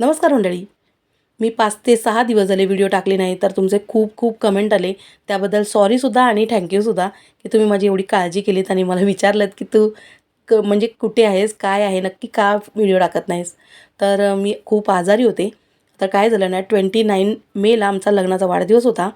नमस्कार मंडळी. मी पाच ते सहा दिवस झाले व्हिडिओ टाकले नाही तर तुमचे खूप खूप कमेंट आले. त्याबद्दल सॉरीसुद्धा आणि थँक्यूसुद्धा की तुम्ही माझी एवढी काळजी केलीत आणि मला विचारलं की तू क म्हणजे कुठे आहेस काय आहे नक्की का व्हिडिओ टाकत नाहीस? तर मी खूप आजारी होते. तर काय झालं ना ट्वेंटी नाईन मेला आमचा लग्नाचा वाढदिवस होता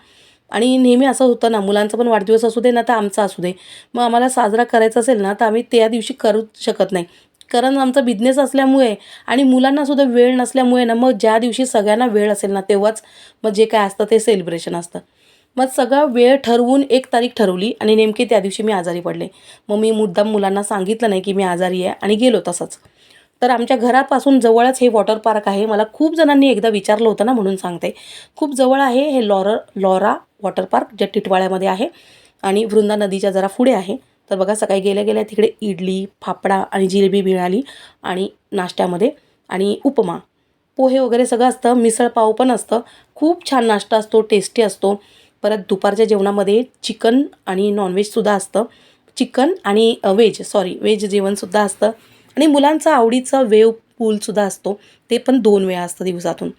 आणि नेहमी असं होतं ना मुलांचा पण वाढदिवस असू दे ना तर आमचा असू दे. मग आम्हाला साजरा करायचा असेल ना तर आम्ही त्या दिवशी करूच शकत नाही. कारण आमचा बिझनेस असल्यामुळे आणि मुलांनासुद्धा वेळ नसल्यामुळे ना मग ज्या दिवशी सगळ्यांना वेळ असेल ना तेव्हाच मग जे काय असतं ते सेलिब्रेशन असतं. मग सगळा वेळ ठरवून एक तारीख ठरवली आणि नेमकी त्या दिवशी मी आजारी पडले. मग मी मुद्दाम मुलांना सांगितलं नाही की मी आजारी आहे आणि गेलो तसंच. तर आमच्या घरापासून जवळच हे वॉटर पार्क आहे. मला खूप जणांनी एकदा विचारलं होतं ना म्हणून सांगते. खूप जवळ आहे हे लॉर लॉरा वॉटर पार्क जे टिटवाळ्यामध्ये आहे आणि वृंदा नदीच्या जरा पुढे आहे. तर बघा सकाळी गेल्या गेल्या तिकडे इडली फाफडा आणि जिलेबी मिळाली आणि नाश्त्यामध्ये आणि उपमा. पोहे वगैरे सगळं असतं मिसळपाव पण असतं. खूप छान नाश्ता असतो टेस्टी असतो. परत दुपारच्या जेवणामध्ये चिकन आणि नॉनव्हेजसुद्धा असतं. चिकन आणि व्हेज सॉरी व्हेज जेवणसुद्धा असतं. आणि मुलांचं आवडीचा वेव पूलसुद्धा असतो. ते पण दोन वेळा असतं दिवसातून.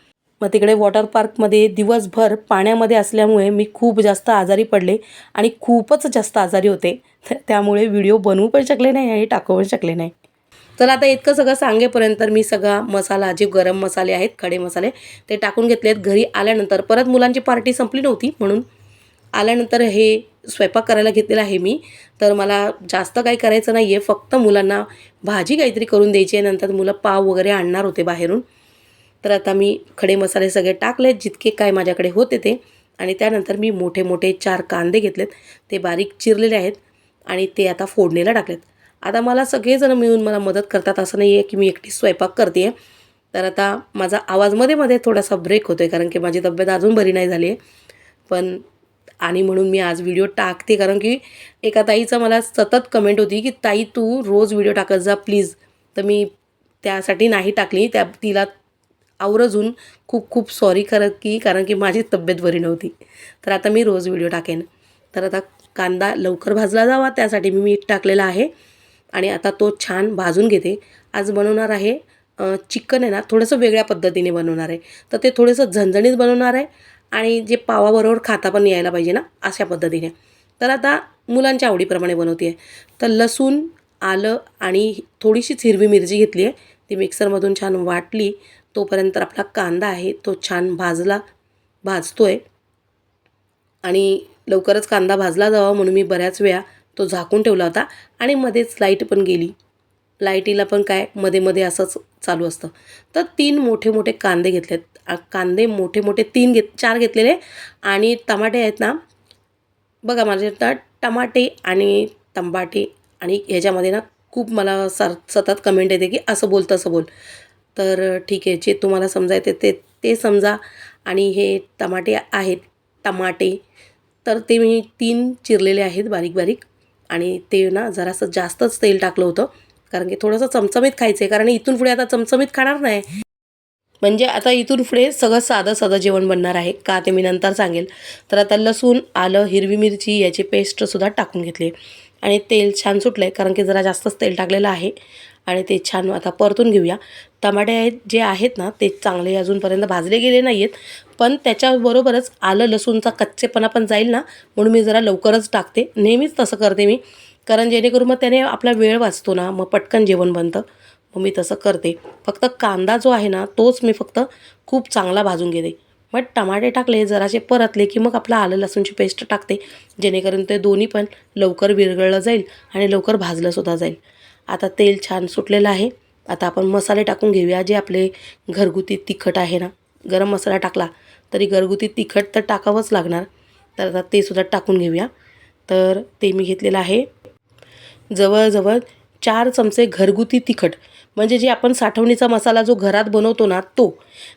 मग तिकडे वॉटर पार्कमध्ये दिवसभर पाण्यामध्ये असल्यामुळे मी खूप जास्त आजारी पडले आणि खूपच जास्त आजारी होते. तर त्यामुळे व्हिडिओ बनवू पण शकले नाही आणि टाकू पण शकले नाही. तर आता इतकं सगळं सांगेपर्यंत मी सगळा मसाला जे गरम मसाले आहेत खडे मसाले ते टाकून घेतलेत घरी आल्यानंतर परत मुलांची पार्टी संपली नव्हती म्हणून आल्यानंतर हे स्वयंपाक करायला घेतलेला आहे मी. तर मला जास्त काही करायचं नाही आहे फक्त मुलांना भाजी काहीतरी करून द्यायची आहे. नंतर मुलं पाव वगैरे आणणार होते बाहेरून. तर आता मी खडे मसाले सगळे टाकले जितके काय माझ्याकडे होते ते. आणि त्यानंतर मी मोठे मोठे चार कांदे घेतलेत. ते बारीक चिरलेले आहेत आणि ते आता फोडणीला टाकलेत. आता मला सगळेजण मिळून मला मदत करतात असं नाही आहे की मी एकटी स्वयंपाक करते आहे तर आता माझा आवाजमध्ये मध्ये थोडासा ब्रेक होतो आहे कारण की माझी तब्येत अजून बरी नाही झाली आहे पण आणि म्हणून मी आज व्हिडिओ टाकते कारण की एका ताईचा मला सतत कमेंट होती की ताई तू रोज व्हिडिओ टाकत जा प्लीज तर मी त्यासाठी नाही टाकली. त्या तिला आवर्जून खूप खूप सॉरी करत की कारण की माझी तब्येत बरी नव्हती. तर आता मी रोज व्हिडिओ टाकेन. तर आता कांदा लवकर भाजला जावा त्यासाठी मी मीठ टाकलेलं आहे. आणि आता तो छान भाजून घेते. आज बनवणार आहे चिकन आहे ना थोडंसं वेगळ्या पद्धतीने बनवणार आहे. तर ते थोडंसं झणझणीत बनवणार आहे आणि जे पावाबरोबर खाता पण यायला पाहिजे ना अशा पद्धतीने. तर आता मुलांच्या आवडीप्रमाणे बनवते. आहे तर लसूण आलं आणि थोडीशीच हिरवी मिरची घेतली आहे. ती मिक्सरमधून छान वाटली. तोपर्यंत आपला कांदा आहे तो छान भाजला भाजतो आहे आणि लवकरच कांदा भाजला जावा म्हणून मी बऱ्याच वेळा तो झाकून ठेवला होता आणि मध्येच लाइट पण गेली. लाईटीला पण काय मध्ये मध्ये असंच चालू असतं. तर तीन मोठे मोठे कांदे घेतलेत. कांदे मोठे मोठे तीन घेत चार घेतलेले आणि टमाटे आहेत ना बघा माझ्या इथं टमाटे आणि तंबाटे आणि ह्याच्यामध्ये ना खूप मला सर सतत कमेंट येते की असं बोल तसं बोल. तर ठीक आहे जे तुम्हाला समजायचे ते ते समजा. आणि हे टमाटे आहेत टमाटे. तर ते मी तीन चिरलेले आहेत बारीक बारीक. आणि ते ना जरासं जास्तच तेल टाकलं होतं. कारण की थोडंसं चमचमीत खायचं आहे कारण इथून पुढे आता चमचमीत खाणार नाही. म्हणजे आता इथून पुढे सगळं साधं साधं जेवण बनणार आहे. का ते मी नंतर सांगेल. तर आता लसूण आलं हिरवी मिरची याची पेस्टसुद्धा टाकून घेतली. आणि तेल छान सुटलं आहे कारण की जरा जास्तच तेल टाकलेलं आहे. आणि ते छान आता परतून घेऊया. टमाटे आहेत जे आहेत ना ते चांगले अजूनपर्यंत भाजले गेले नाही आहेत पण त्याच्याबरोबरच आलं लसूणचा कच्चेपणा पण जाईल ना म्हणून मी जरा लवकरच टाकते. नेहमीच तसं करते मी. कारण जेणेकरून मग त्याने आपला वेळ वाचतो ना मग पटकन जेवण बनतं. मग मी तसं करते. फक्त कांदा जो आहे ना तोच मी फक्त खूप चांगला भाजून घेते. मग टमाटे टाकले जरासे परतले की मग आपलं आलं लसूणची पेस्ट टाकते. जेणेकरून ते दोन्ही पण लवकर विरघळलं जाईल आणि लवकर भाजलंसुद्धा जाईल. आता तेल छान सुटलेलं आहे. आता आपण मसाले टाकून घेऊया जे आपले घरगुती तिखट आहे ना. गरम मसाला टाकला तरी घरगुती तिखट तर टाकावंच लागणार. तर आता ते सुद्धा टाकून घेऊया. तर ते मी घेतलेलं आहे. जवळजवळ चार चमचे घरगुती तिखट. म्हणजे जे आपण साठवणीचा मसाला जो घरात बनवतो ना तो.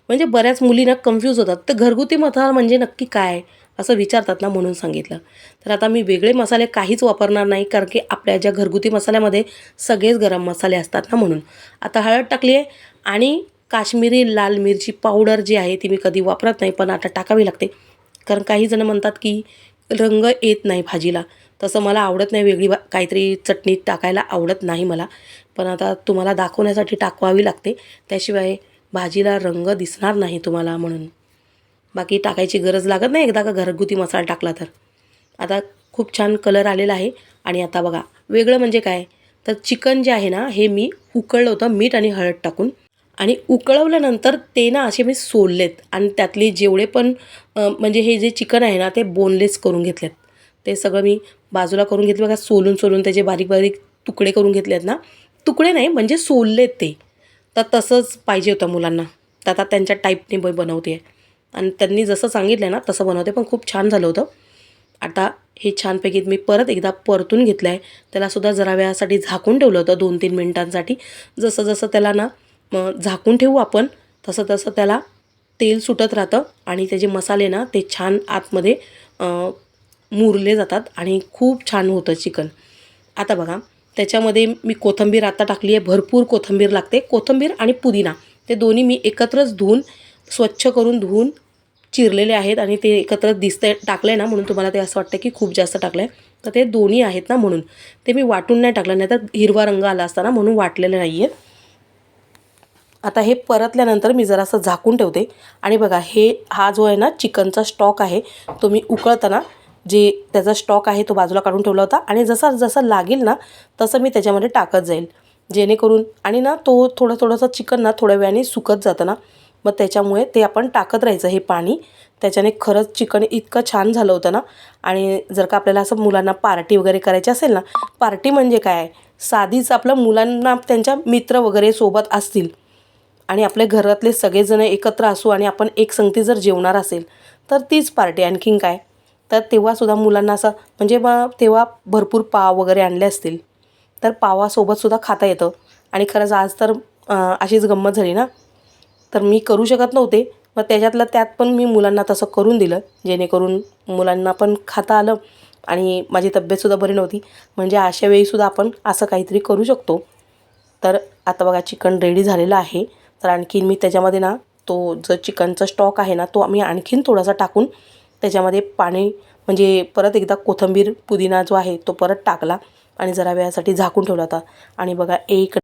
म्हणजे बऱ्याच मुलींना कन्फ्यूज होतात. तर घरगुती मसाला म्हणजे नक्की काय? असं विचारतात ना म्हणून सांगितलं. तर आता मी वेगळे मसाले काहीच वापरणार नाही कारण की आपल्या ज्या घरगुती मसाल्यामध्ये सगळेच गरम मसाले असतात ना म्हणून. आता हळद टाकली आहे आणि काश्मीरी लाल मिरची पावडर जी आहे ती मी कधी वापरत नाही पण आता टाकावी लागते. कारण काही जणं म्हणतात की रंग येत नाही भाजीला. तसं मला आवडत नाही वेगळी बा काहीतरी चटणी टाकायला आवडत नाही मला. पण आता तुम्हाला दाखवण्यासाठी टाकवावी लागते. त्याशिवाय भाजीला रंग दिसणार नाही तुम्हाला म्हणून. बाकी टाकायची गरज लागत नाही. एकदा का घरगुती मसाला टाकला तर. आता खूप छान कलर आलेला आहे. आणि आता बघा वेगळं म्हणजे काय? तर चिकन जे आहे ना हे मी उकळलं होतं मीठ आणि हळद टाकून. आणि उकळवल्यानंतर ते ना असे मी सोललेत. आणि त्यातले जेवढे पण म्हणजे हे जे चिकन आहे ना ते बोनलेस करून घेतलेत. ते सगळं मी बाजूला करून घेतलं. बघा सोलून सोलून त्याचे बारीक बारीक तुकडे करून घेतलेत ना. तुकडे नाही म्हणजे सोललेत ते. तर तसंच पाहिजे होतं मुलांना. तर आता त्यांच्या टाईपने ब बनवते. आणि त्यांनी जसं सांगितलं ना तसं बनवते. पण खूप छान झालं होतं. आता हे छानपैकी मी परत एकदा परतून घेतलं आहे त्यालासुद्धा जरा वेळासाठी झाकून ठेवलं होतं दोन तीन मिनटांसाठी. जसं जसं त्याला ना झाकून ठेवू आपण तसं तसं त्याला तेल सुटत राहतं आणि त्याचे मसाले ना ते छान आतमध्ये मुरले जातात आणि खूप छान होतं चिकन. आता बघा त्याच्यामध्ये मी कोथिंबीर आता टाकली आहे. भरपूर कोथिंबीर लागते. कोथिंबीर आणि पुदिना ते दोन्ही मी एकत्रच धुवून स्वच्छ करून धुवून चिरलेले आहेत आणि ते एकत्र दिसतंय टाकलं आहे ना म्हणून तुम्हाला ते असं वाटतं की खूप जास्त टाकलं आहे तर ते दोन्ही आहेत ना म्हणून. ते मी वाटून नाही टाकलं नाही तर हिरवा रंग आला असता ना म्हणून वाटलेलं नाही आहे आता हे परतल्यानंतर मी जरासं झाकून ठेवते. आणि बघा हे हा जो आहे ना चिकनचा स्टॉक आहे तो मी उकळताना जे त्याचा स्टॉक आहे तो बाजूला काढून ठेवला होता. आणि जसा जसा लागेल ना तसं मी त्याच्यामध्ये टाकत जाईल. जेणेकरून आणि ना तो थोडं थोडंसं चिकन ना थोड्या वेळाने सुकत जातं ना. मग त्याच्यामुळे ते आपण टाकत राहायचं हे पाणी. त्याच्याने खरंच चिकन इतकं छान झालं होतं ना. आणि जर का आपल्याला असं मुलांना पार्टी वगैरे करायची असेल ना पार्टी म्हणजे काय? साधीच आपलं मुलांना त्यांच्या मित्र वगैरे सोबत असतील. आणि आपल्या घरातले सगळेजण एकत्र असू आणि आपण एक संगती जर जेवणार असेल तर तीच पार्टी आणखीन काय? तर तेव्हासुद्धा मुलांना असं म्हणजे मग तेव्हा भरपूर पाव वगैरे आणले असतील. तर पावासोबतसुद्धा खाता येतं. आणि खरंच आज तर अशीच गंमत झाली ना. तर मी करू शकत नव्हते. मग त्याच्यातलं त्यात पण मी मुलांना तसं करून दिलं. जेणेकरून मुलांना पण खाता आलं आणि माझी तब्येतसुद्धा बरी नव्हती. म्हणजे अशा वेळीसुद्धा आपण असं काहीतरी करू शकतो. तर आता बघा चिकन रेडी झालेलं आहे. तर आणखीन मी त्याच्यामध्ये ना तो जो चिकनचा स्टॉक आहे ना तो आम्ही आणखीन थोडासा टाकून त्याच्यामध्ये पाणी म्हणजे परत एकदा कोथिंबीर पुदिना जो आहे तो परत टाकला आणि जरा वेळासाठी झाकून ठेवला होता. आणि बघा एक